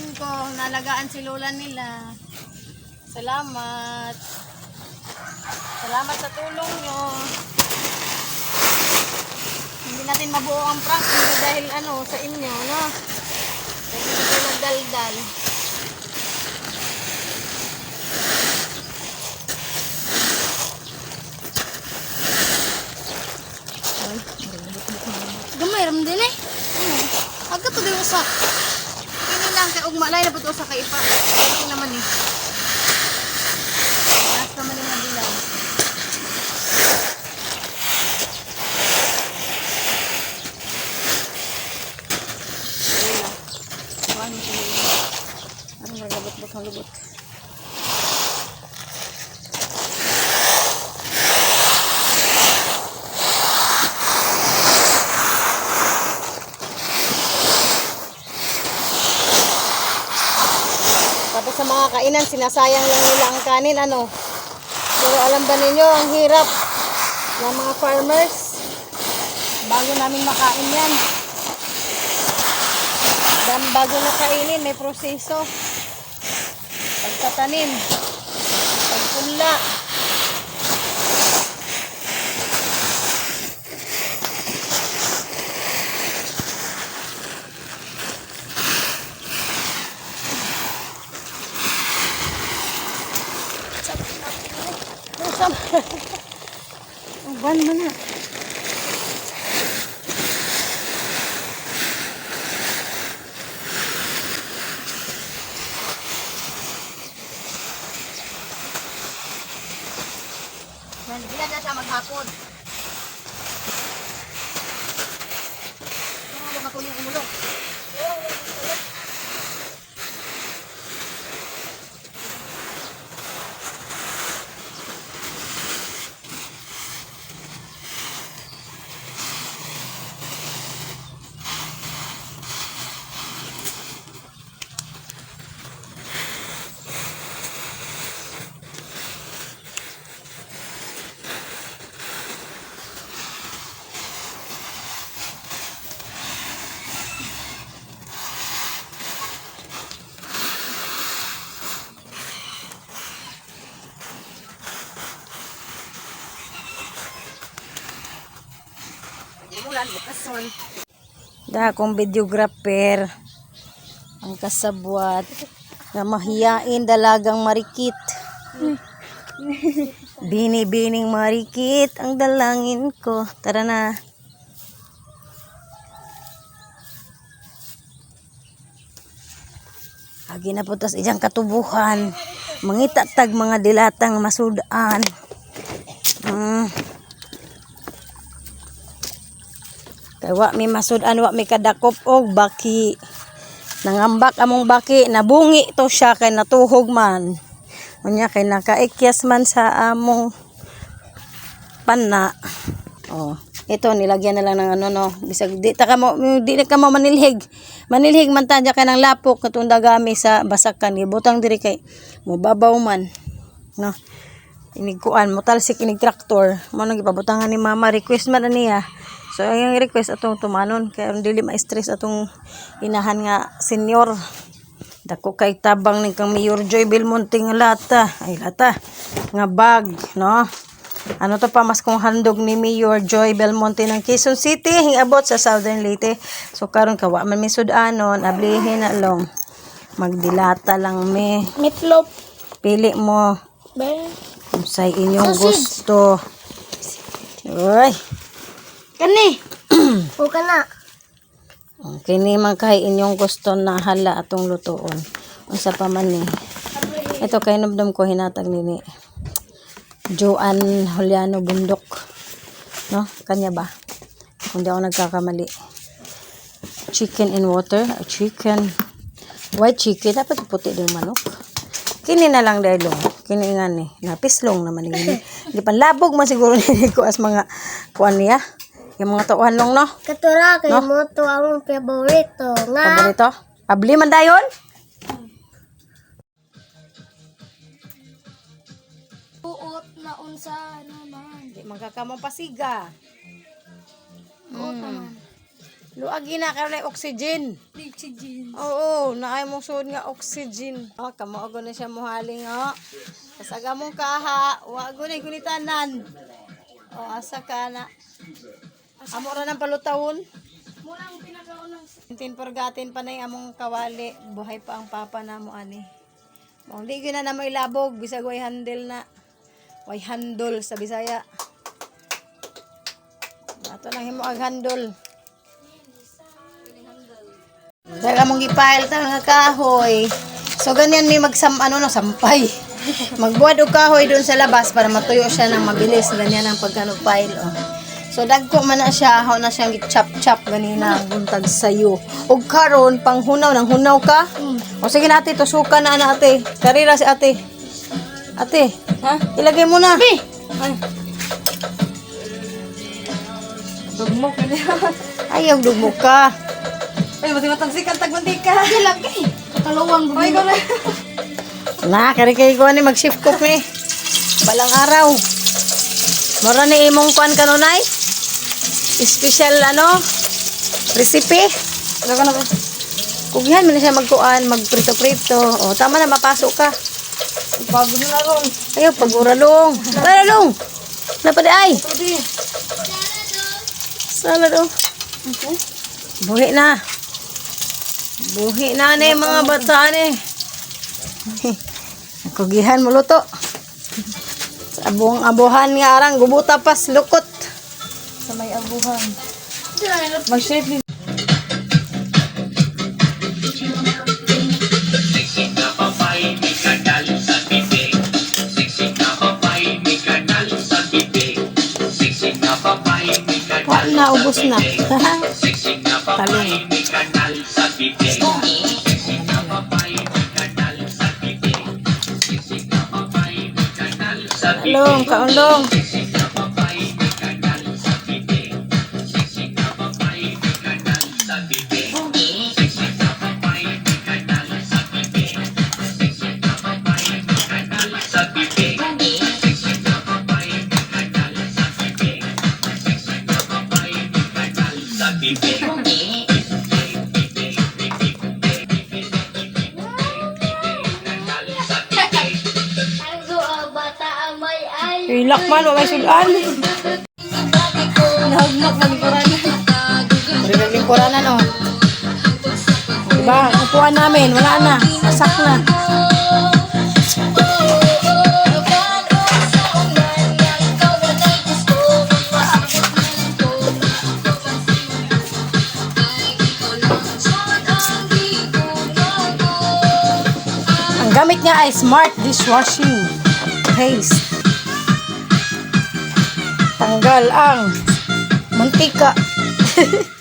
pamangkin ko, nalagaan si lola nila. Salamat. Salamat sa tulong nyo. Hindi natin mabuo ang prank hindi dahil ano sa inyo, no? Dahil hindi kayo nagdaldal. Gamay ram din eh. Oo. Aga to din usa. Lang kay ugma lay na pud usa kay ipa. Kini naman eh. Last naman yung madilaw. Ano siya? Ano nagabot-bot ang lubot? Tapos sa mga kainan, sinasayang lang nila ang kanin, ano. Pero alam ba ninyo, ang hirap ng mga farmers. Bago namin makain yan. Dan bago na kainin, may proseso. Pagtatanim, pagpunla. Usap. Ang ban mo na. Nandiyan na siya maghapon. Da akong videographer ang kasabwat na mahiyain dalagang marikit. Bini-bining marikit ang dalangin ko. Tara na. Agi na putas ijang katubuhan. Mangita tag mga dilatang masudaan. Mm. Kay wa mi masud-an wa mi kadakop og baki. Nangambak among baki nabungi to siya kay natuhog man. Unya kay nakaikyas man sa among pana. Oh, ito nilagyan na lang ng ano no. Bisag di ta ka mo di ka mo manilhig. Manilhig man ta kay nang lapok katong dagami sa basakan gibutang diri kay mobabaw man. No. Inigkuan mo talsik inig traktor. Mo nang gipabutangan ni mama request man na niya. So ang request atong tumanon kay ang dili ma-stress atong inahan nga senior. Dako kay tabang ni kang Mayor Joy Belmonte nga lata. Ay lata. Nga bag, no? Ano to pa mas kung handog ni Mayor Joy Belmonte ng Quezon City hingabot sa Southern Leyte. So karon kawa man mi sudanon, ablihin na long. Magdilata lang mi. Meatloaf. Pili mo Be. kung sa inyong Sausage. gusto. Uy, Kani. o kana. kini man kay inyong gusto na hala atong lutoon. Unsa pa man ni. Ito kay namdam ko hinatag nini. Joan Juliano Bundok. No? Kanya ba? Kung di ako nagkakamali. Chicken in water. Ah, Chicken. White chicken. Dapat puti din manok. Kini na lang dahil. Kini nga ni. Napislong naman ni. Di pa labog man siguro ni ko as mga kuan niya. Yung mga tauhan long no. Katura kay mo to among favorito nga. Paborito? Abli man dayon? Buot na unsa naman. Di magkakamang pasiga. Buot naman. Luagi na kayo na oxygen. Oxygen. Oo, naay mong suod nga oxygen. Oh, kamo na siya muhaling oh. Kasaga mong kaha, wa go na gunitanan. Oh, asa ka na. Amo ra ng palutawon. Muna ang pinakaunang Tin pergatin pa na yung among kawali. Buhay pa ang papa na mo ani. Mong di na na may labog bisag way handle na. Way handle sa Bisaya. Ato lang himo ag handle. Dahil among gipile ta nga kahoy. So ganyan may magsam ano no sampay. Magbuhat og kahoy doon sa labas para matuyo siya ng mabilis. Ganyan ang pagkano pile oh. So dagko man na siya, how na siyang chop-chop ganina buntag sayo. Og karon pang hunaw nang hunaw ka. O sige na ate, tusukan na na ate. Karira si ate. Ate, ha? Ilagay mo na. Ay. Dugmok na Ayaw dugmok ka. Ay, mati matang sikat tag mantika. Dila kay. Katalawang Ay, ko na. Na, kari kay ko ni mag-shift cook ni. Balang araw. Mora ni imong kuan kanunay. Special ano? Recipe. Ano ka na ba? Mo na siya magkuan, magprito-prito. O, tama na, mapasok ka. Bago na ron. Ayaw, paguralong. Paguralong. Napadi ay. Salad oh. Buhi na. Buhi na ni mga bata ni. Kugihan mo luto. Sa abuang abuhan nga arang gubuta pas lukot. Sa may abuhan. Mag-shape na ubos na. Talong. Talong, kaulong. Ilak man, wa may sudan. Nahagmak magikuran. Dari lingkuranan oh. Diba, upuan namin, wala na. Masak na. Ang gamit niya ay smart dishwashing paste. Tanggal ang mantika.